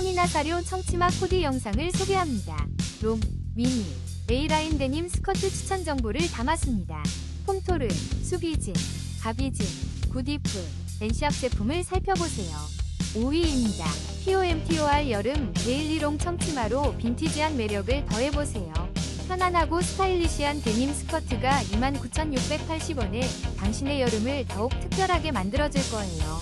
3위나 사료 청치마 코디 영상을 소개합니다. 롬, 미니, A라인 데님 스커트 추천 정보를 담았습니다. 폼토르, 수비진, 가비진, 구디프, 엔샵 제품을 살펴보세요. 5위입니다. POMTOR 여름 데일리롱 청치마로 빈티지한 매력을 더해보세요. 편안하고 스타일리시한 데님 스커트가 29,680원에 당신의 여름을 더욱 특별하게 만들어줄 거예요.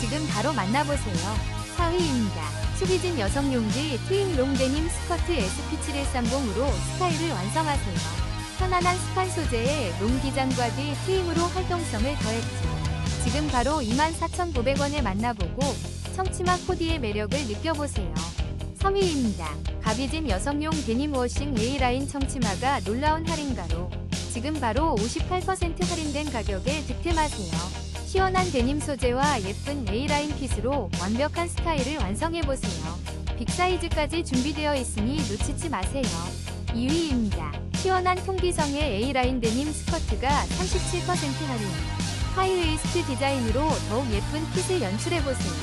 지금 바로 만나보세요. 4위입니다. 수비진 여성 용지 트윈 롱 데님 스커트 SP7130으로 스타일을 완성하세요. 편안한 스판 소재의 롱 기장과 뒤 트임으로 활동성을 더했죠. 지금 바로 24,900원에 만나보고 청치마 코디의 매력을 느껴보세요. 3위입니다. 가비진 여성용 데님 워싱 A라인 청치마가 놀라운 할인가로 지금 바로 58% 할인된 가격에 득템하세요. 시원한 데님 소재와 예쁜 A라인 핏으로 완벽한 스타일을 완성해보세요. 빅사이즈까지 준비되어 있으니 놓치지 마세요. 2위입니다. 시원한 통기성의 A라인 데님 스커트가 37% 할인. 하이웨이스트 디자인으로 더욱 예쁜 핏을 연출해보세요.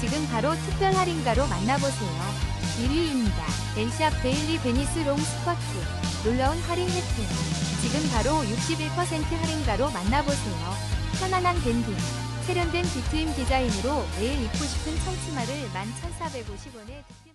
지금 바로 특별 할인가로 만나보세요. 1위입니다. 엔샵 데일리 베니스 롱 스커트. 놀라운 할인 혜택. 지금 바로 61% 할인가로 만나보세요. 편안한 밴딩. 세련된 비트임 디자인으로 매일 입고 싶은 청치마를 11,450원에